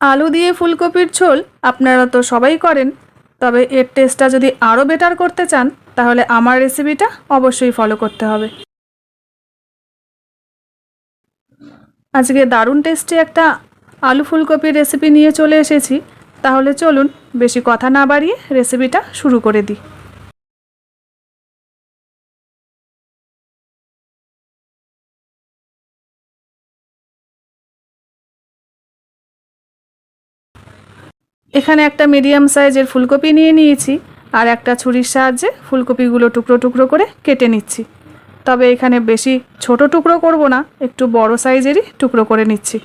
আলু দিয়ে ফুলকপির ঝোল আপনারা তো সবাই করেন। তবে এর টেস্টটা যদি আরও বেটার করতে চান, তাহলে আমার রেসিপিটা অবশ্যই ফলো করতে হবে। আজকে দারুণ টেস্টি একটা আলু ফুলকপির রেসিপি নিয়ে চলে এসেছি। তাহলে চলুন বেশি কথা না বাড়িয়ে রেসিপিটা শুরু করে দিই। এখানে একটা মিডিয়াম সাইজের ফুলকপি নিয়ে নিয়েছি, আর একটা ছুরির সাহায্যে ফুলকপিগুলো টুকরো টুকরো করে কেটে নিচ্ছি। তবে এখানে বেশি ছোট টুকরো করব না, একটু বড় সাইজেরই টুকরো করে নিচ্ছি।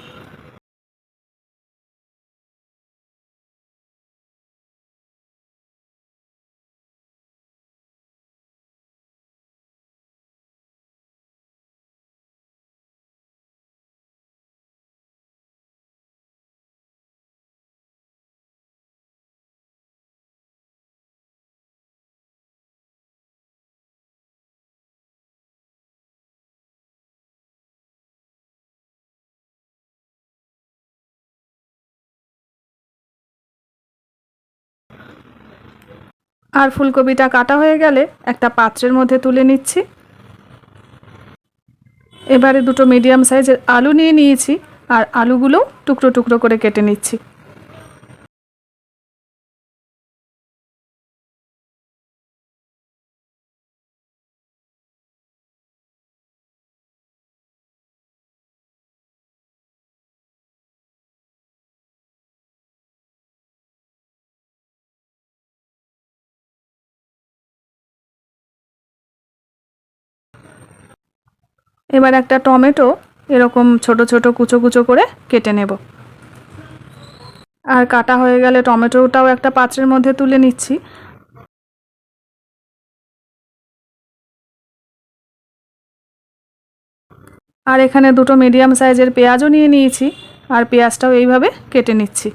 আর ফুলকপিটা কাটা হয়ে গেলে একটা পাত্রের মধ্যে তুলে নিচ্ছি। এবারে দুটো মিডিয়াম সাইজের আলু নিয়ে নিয়েছি আর আলুগুলো টুকরো টুকরো করে কেটে নিচ্ছি। এবার একটা টমেটো এরকম ছোট ছোট কুচো কুচো করে কেটে নেব। আর কাটা হয়ে গেলে টমেটোটাও একটা পাত্রের মধ্যে তুলে নিচ্ছি। আর এখানে দুটো মিডিয়াম সাইজের পেঁয়াজও নিয়ে নিয়েছি, আর পেঁয়াজটাও এইভাবে কেটে নিচ্ছি।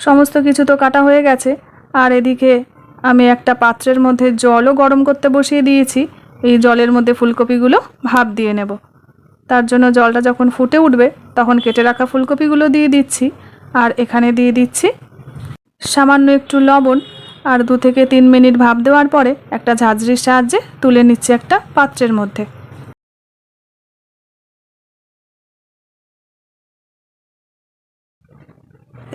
সমস্ত কিছু তো কাটা হয়ে গেছে। আর এদিকে আমি একটা পাত্রের মধ্যে জলও গরম করতে বসিয়ে দিয়েছি। এই জলের মধ্যে ফুলকপিগুলো ভাপ দিয়ে নেব। তার জন্য জলটা যখন ফুটে উঠবে, তখন কেটে রাখা ফুলকপিগুলো দিয়ে দিচ্ছি। আর এখানে দিয়ে দিচ্ছি সামান্য একটু লবণ। আর দু থেকে তিন মিনিট ভাপ দেওয়ার পরে একটা ঝাঁঝরির সাহায্যে তুলে নিচ্ছি একটা পাত্রের মধ্যে।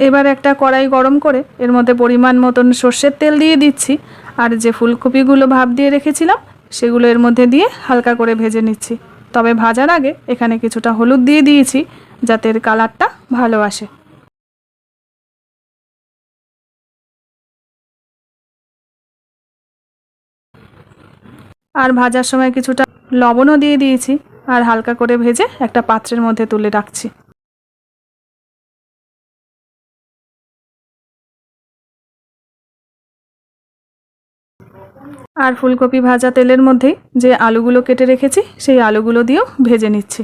এবার একটা কড়াই গরম করে এর মধ্যে পরিমাণ মতন সর্ষের তেল দিয়ে দিচ্ছি। আর যে ফুলকপিগুলো ভাপ দিয়ে রেখেছিলাম, সেগুলো এর মধ্যে দিয়ে হালকা করে ভেজে নিচ্ছি। তবে ভাজার আগে এখানে কিছুটা হলুদ দিয়ে দিয়েছি, যাতে এর কালারটা ভালো আসে। আর ভাজার সময় কিছুটা লবণও দিয়ে দিয়েছি, আর হালকা করে ভেজে একটা পাত্রের মধ্যে তুলে রাখছি। আর ফুলকপি ভাজা তেলের মধ্যেই যে আলুগুলো কেটে রেখেছি, সেই আলুগুলো দিয়েও ভেজে নিচ্ছি।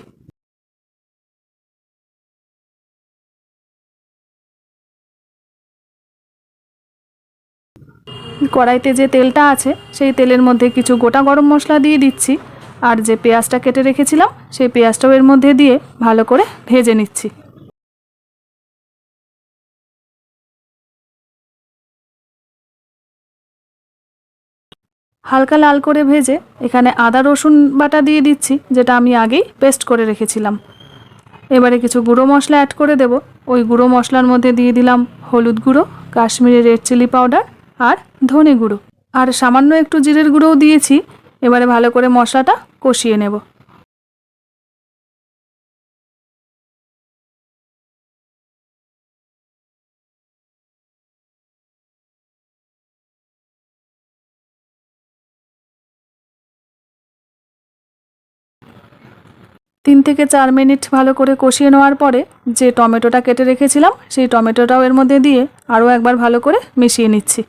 কড়াইতে যে তেলটা আছে, সেই তেলের মধ্যে কিছু গোটা গরম মশলা দিয়ে দিচ্ছি, আর যে পেঁয়াজটা কেটে রেখেছিলাম, সেই পেঁয়াজটাও এর মধ্যে দিয়ে ভালো করে ভেজে নিচ্ছি। হালকা লাল করে ভেজে এখানে আদা, রসুন বাটা দিয়ে দিচ্ছি, যেটা আমি আগেই পেস্ট করে রেখেছিলাম। এবারে কিছু গুঁড়ো মশলা অ্যাড করে দেব। ওই গুঁড়ো মশলার মধ্যে দিয়ে দিলাম হলুদ গুঁড়ো কাশ্মীরি রেড চিলি পাউডার আর ধনে গুঁড়ো। আর সামান্য একটু জিরের গুঁড়োও দিয়েছি। এবারে ভালো করে মশলাটা কষিয়ে নেব। তিন থেকে চার মিনিট ভালো করে কষিয়ে নেওয়ার পরে যে টমেটোটা কেটে রেখেছিলাম, সেই টমেটোটাও এর মধ্যে দিয়ে আরও একবার ভালো করে মিশিয়ে নিচ্ছি।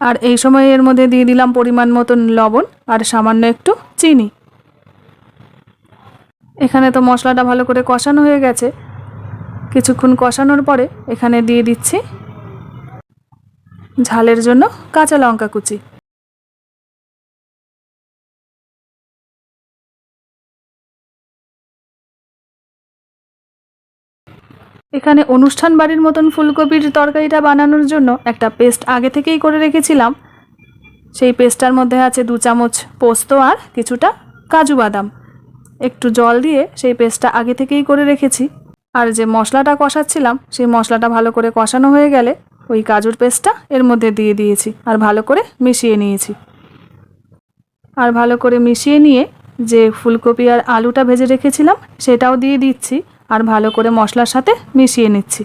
আর এই সময় এর মধ্যে দিয়ে দিলাম পরিমাণ মতন লবণ আর সামান্য একটু চিনি। এখানে তো মশলাটা ভালো করে কষানো হয়ে গেছে। কিছুক্ষণ কষানোর পরে এখানে দিয়ে দিচ্ছি ঝালের জন্য কাঁচা লঙ্কা কুচি। এখানে অনুষ্ঠান বাড়ির মতন ফুলকপির তরকারিটা বানানোর জন্য একটা পেস্ট আগে থেকেই করে রেখেছিলাম। সেই পেস্টটার মধ্যে আছে দু চামচ পোস্ত আর কিছুটা কাজু বাদাম। একটু জল দিয়ে সেই পেস্টটা আগে থেকেই করে রেখেছি। আর যে মশলাটা কষাচ্ছিলাম, সেই মশলাটা ভালো করে কষানো হয়ে গেলে ওই কাজুর পেস্টটা এর মধ্যে দিয়ে দিয়েছি আর ভালো করে মিশিয়ে নিয়েছি। আর ভালো করে মিশিয়ে নিয়ে যে ফুলকপি আর আলুটা ভেজে রেখেছিলাম সেটাও দিয়ে দিচ্ছি আর ভালো করে মশলার সাথে মিশিয়ে নিচ্ছি।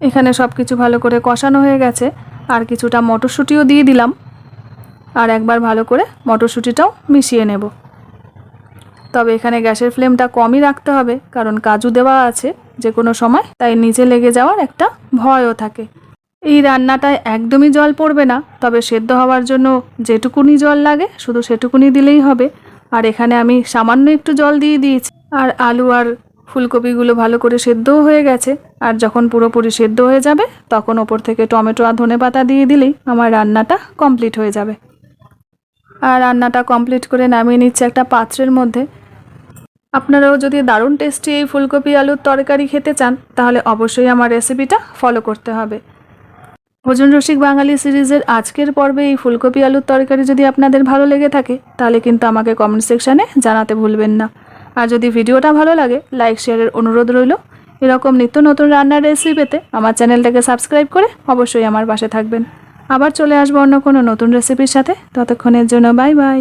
এখানে সব কিছু ভালো করে কষানো হয়ে গেছে। আর কিছুটা মটরশুঁটিও দিয়ে দিলাম। আর একবার ভালো করে মটরশুঁটিটাও মিশিয়ে নেব। তবে এখানে গ্যাসের ফ্লেমটা কমই রাখতে হবে, কারণ কাজু দেওয়া আছে যে কোনো সময়, তাই নিচে লেগে যাওয়ার একটা ভয়ও থাকে। এই রান্নাটায় একদমই জল পড়বে না, তবে সেদ্ধ হওয়ার জন্য যেটুকুনি জল লাগে, শুধু সেটুকুনি দিলেই হবে। আর এখানে আমি সামান্য একটু জল দিয়ে দিয়েছি। আর আলু আর ফুলকপিগুলো ভালো করে সেদ্ধও হয়ে গেছে। আর যখন পুরোপুরি সেদ্ধ হয়ে যাবে, তখন ওপর থেকে টমেটো আর ধনে পাতা দিয়ে দিলেই আমার রান্নাটা কমপ্লিট হয়ে যাবে। আর রান্নাটা কমপ্লিট করে নামিয়ে নিচ্ছে একটা পাত্রের মধ্যে। আপনারাও যদি দারুণ টেস্টি এই ফুলকপি আলুর তরকারি খেতে চান, তাহলে অবশ্যই আমার রেসিপিটা ফলো করতে হবে। ভোজন রসিক বাঙালি সিরিজের আজকের পর্বে এই ফুলকপি আলুর তরকারি যদি আপনাদের ভালো লেগে থাকে, তাহলে কিন্তু আমাকে কমেন্ট সেকশানে জানাতে ভুলবেন না। আর যদি ভিডিওটা ভালো লাগে লাইক শেয়ারের অনুরোধ রইল। এরকম নিত্য নতুন রান্নার রেসিপি পেতে আমার চ্যানেলটাকে সাবস্ক্রাইব করে অবশ্যই আমার পাশে থাকবেন। আবার চলে আসব অন্য কোনো নতুন রেসিপির সাথে। ততক্ষণের জন্য বাই বাই